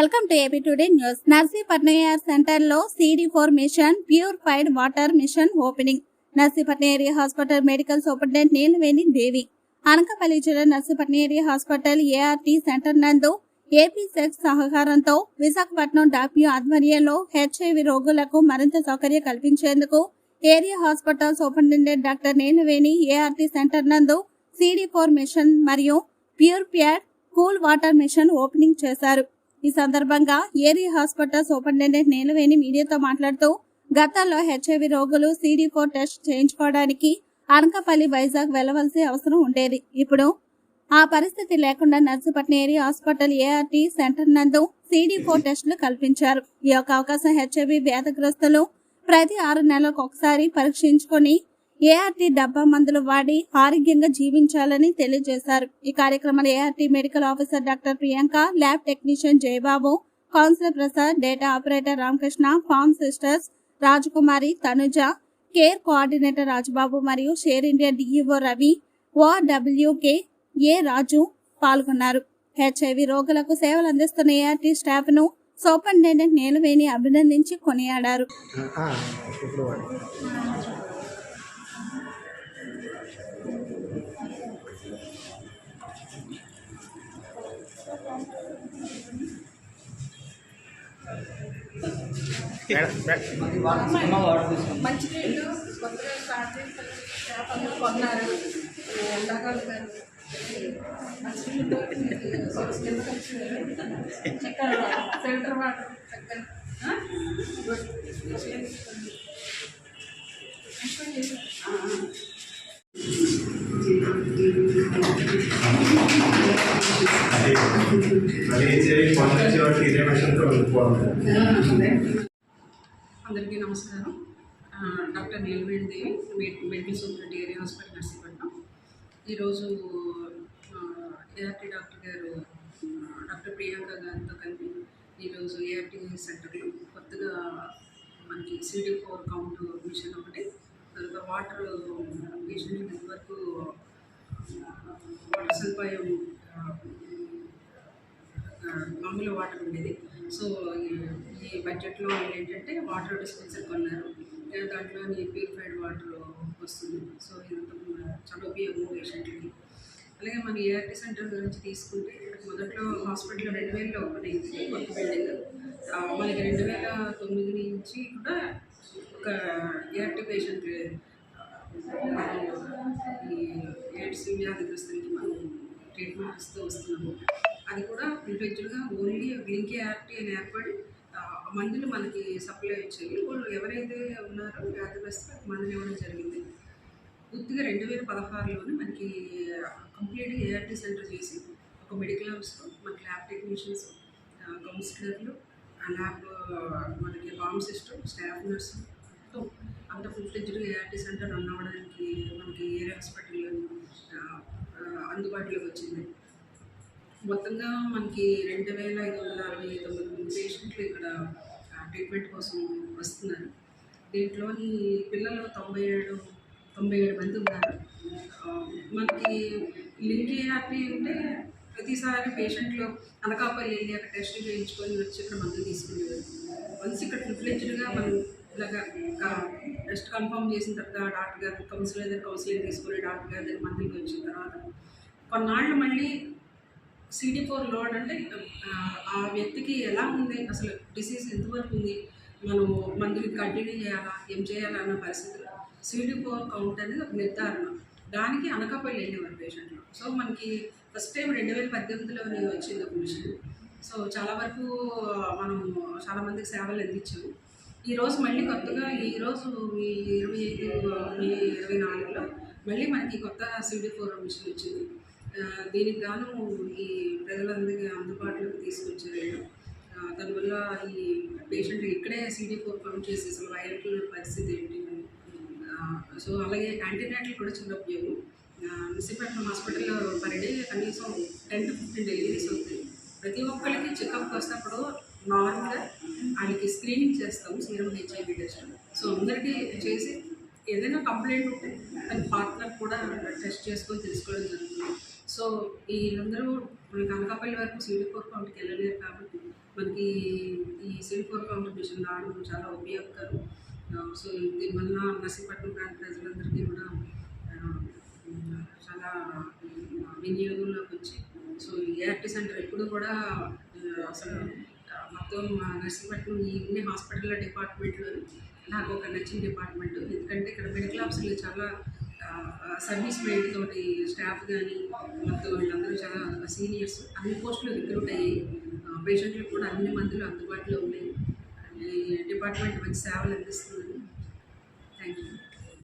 Welcome to AP today news. నర్సీపట్నయర్ AR సెంటర్లో CD four machine purified water machine opening. Narsipatnam area hospital medical superintendent Neelaveni Devi. Anakapalli జిల్లా Narsipatnam area hospital ART centre నందు AP సెక్స్ సహకారంతో విశాఖపట్నం డాప్యూ ఆధ్వర్యంలో HIV రోగులకు మరింత సౌకర్యం కల్పించేందుకు area hospital superintendent doctor Neelaveni ART centre నందు సిడి ఫోర్ మిషన్ మరియు pure pad cool water machine opening చేశారు. ఈ సందర్భంగా ఏరి హాస్పిటల్ సూపరింటెండెంట్ నేలవేణి మీడియాతో మాట్లాడుతూ గతంలో హెచ్ఐవి రోగులు సిడి ఫోర్ టెస్ట్ చేయించుకోవడానికి అనకాపల్లి వైజాగ్ వెళ్ళవలసిన అవసరం ఉండేది. ఇప్పుడు ఆ పరిస్థితి లేకుండా Narsipatnam area hospital ART centre నందు సిడి ఫోర్ టెస్టులు కల్పించారు. ఈ యొక్క అవకాశం హెచ్ఐవి వ్యాధిగ్రస్తులు ప్రతి ఆరు నెలలకు ఒకసారి పరీక్షించుకొని ఏఆర్టీ డబ్బా మందులు వాడి ఆరోగ్యంగా జీవించాలని తెలియజేశారు. ఈ కార్యక్రమంలో ART medical officer doctor Priyanka lab technician Jayababu counsellor Prasad data operator Ramakrishna form sisters Rajakumari Tanuja care coordinator Rajababu మరియు share India DEO Ravi OWK A Raju పాల్గొన్నారు. హెచ్ఐవి రోగులకు సేవలు అందిస్తున్న ఏఆర్టీ స్టాఫ్ను సూపరింటెండెంట్ నీలవేణి అభినందించి కొనియాడారు. మంచినీళ్ళు కొత్తగా స్టార్ట్ చేసిన స్టాఫ్ అందరూ కొన్నారు ఎండాకాలం మంచినీళ్ళు కింద వాటర్ ఫిల్టర్ వాటర్ చక్కగా చేశారు. అందరికీ నమస్కారం. Doctor Neelaveni Devi medical superintendent area hospital Narsipatnam. ఈరోజు ఏఆర్టీ డాక్టర్ గారు డాక్టర్ ప్రియాంక గారితో కలిపి ఈరోజు ఏఆర్టీ సెంటర్లో కొత్తగా మనకి సిడి ఫోర్ కౌంట్ మిషన్ ఒకటి తర్వాత వాటర్ పేషెంట్ ఇంతవరకు సదుపాయం మామూలు వాటర్ ఉండేది సో ఈ- బడ్జెట్లో వాళ్ళు ఏంటంటే వాటర్ డిస్పెన్సర్ కొన్నారు దాంట్లో ప్యూరిఫైడ్ వాటర్ వస్తుంది సో ఇదంతా చాలా ఉపయోగం పేషెంట్లకి అలాగే మన ఏఆర్టీ సెంటర్ గురించి తీసుకుంటే మొదట్లో హాస్పిటల్ రెండు వేలలో ఓపెన్ అయింది ఒక బిల్డింగ్ మనకి రెండు వేల తొమ్మిది నుంచి కూడా ఒక ఏఆర్టీ పేషెంట్ ఈ ఎయిడ్స్ వ్యాధిగ్రస్తులకి మనం ట్రీట్మెంట్ ఇస్తూ వస్తున్నాము. అది కూడా ఇండివిజువల్గా ఓన్లీ బ్లింక్ యాప్టీ అని ఏర్పడి మందులు మనకి సప్లై వచ్చాయి. వాళ్ళు ఎవరైతే ఉన్నారో వ్యాధిగ్రస్తులకు మందులు ఇవ్వడం జరిగింది. పూర్తిగా రెండు వేల పదహారులోనే మనకి కంప్లీట్గా ఏఆర్టీ సెంటర్ చేసి ఒక మెడికల్ హౌస్లో మనకి ల్యాబ్ టెక్నీషియన్స్ కౌన్సిలర్లు ల్యాబ్ మనకి ఫార్మసిస్టు స్టాఫ్ నర్సు మొత్తం అంత full fledged ART centre run అవ్వడానికి మనకి ఏరియా హాస్పిటల్ అందుబాటులోకి వచ్చింది. మొత్తంగా మనకి రెండు వేల ఐదు వందల అరవై తొమ్మిది మంది పేషెంట్లు ఇక్కడ ట్రీట్మెంట్ కోసం వస్తున్నారు. దీంట్లోని పిల్లలు తొంభై ఏడు తొంభై ఏడు మంది ఉన్నారు. మనకి లింక్ ఏఆర్పి అంటే ప్రతిసారి పేషెంట్లు అనకాపల్లి వెళ్ళి అక్కడ టెస్ట్ చేయించుకొని వచ్చి ఇక్కడ మందులు తీసుకునేవారు. వన్స్ ఇక్కడ ప్రిఫ్లెజ్డ్గా మనం ఇలాగా టెస్ట్ కన్ఫర్మ్ చేసిన తర్వాత డాక్టర్ గారు కౌన్సిలర్ దగ్గర కౌన్సిలింగ్ తీసుకుని డాక్టర్ గారి దగ్గర మందులకి వచ్చిన తర్వాత కొన్నాళ్ళు మళ్ళీ సిడి ఫోర్ లోడ్ అంటే ఆ, వ్యక్తికి ఎలా ఉంది? అసలు డిసీజ్ ఎంతవరకు ఉంది? మనం మందులు కంటిన్యూ చేయాలా? ఏం చేయాలా అన్న పరిస్థితిలో. సిడి ఫోర్ కౌంట్ అనేది ఒక నిర్ధారణ. దానికి అనకాపల్లి వెళ్ళేవారు పేషెంట్లు. సో మనకి ఫస్ట్ టైం రెండు వేల పద్దెనిమిదిలోనే వచ్చింది ఒక మిషన్. సో చాలా వరకు మనం చాలామందికి సేవలు అందించాము. ఈరోజు మళ్ళీ కొత్తగా ఈరోజు మీ ఇరవై ఐదు మీ ఇరవై నాలుగులో మళ్ళీ మనకి కొత్త సిడి ఫోర్ మిషన్ వచ్చింది. దీనికి గాను ఈ ప్రజలందరికీ అందుబాటులోకి తీసుకొచ్చారు. దానివల్ల ఈ పేషెంట్ ఇక్కడే సీడీ ఫోర్ చేసే చేసి అసలు వైరల్ పరిస్థితి ఏంటి? సో అలాగే యాంటీనాటల్ కూడా చాలా ఉపయోగం. మున్సిపల్ హాస్పిటల్లో పర్ డే కనీసం టెన్ టు ఫిఫ్టీన్ డెలివరీస్ అవుతాయి. ప్రతి ఒక్కరికి చెకప్కి వస్తున్నప్పుడు నార్మల్గా వాళ్ళకి స్క్రీనింగ్ చేస్తాము సీరం హెచ్ఐవి టెస్ట్. సో అందరికీ చేసి ఏదైనా కంప్లైంట్ ఉంటే తన పార్ట్నర్ కూడా టెస్ట్ చేసుకొని తెలుసుకోవడం జరుగుతుంది. సో వీళ్ళందరూ మనకి అనకాపల్లి వరకు సివిల్ ఫోర్ కౌంట్కి వెళ్ళలేరు కాబట్టి మనకి ఈ సివిల్ ఫోర్ కాంట్రిబ్యూషన్ రావడం చాలా ఉపయోగకరం. సో దీనివల్ల నర్సీపట్నం ప్రాంత ప్రజలందరికీ కూడా చాలా వినియోగంలోకి వచ్చి సో ఏఆర్టీ సెంటర్ ఎప్పుడు కూడా అసలు మొత్తం నర్సీపట్నం ఈ ఇన్ని హాస్పిటల్ డిపార్ట్మెంట్లో నాకు ఒక నచ్చిన డిపార్ట్మెంట్. ఎందుకంటే ఇక్కడ మెడికల్ ఆఫీసర్లు చాలా సర్వీస్ మైండ్ తోటి స్టాఫ్ కానీ మొత్తం వీళ్ళందరూ చాలా సీనియర్స్. అన్ని పోస్టులు రిక్రూట్ అయ్యాయి. పేషెంట్లకు కూడా అన్ని మందులు అందుబాటులో ఉన్నాయి. డిపార్ట్మెంట్ మంచి సేవలు అందిస్తుంది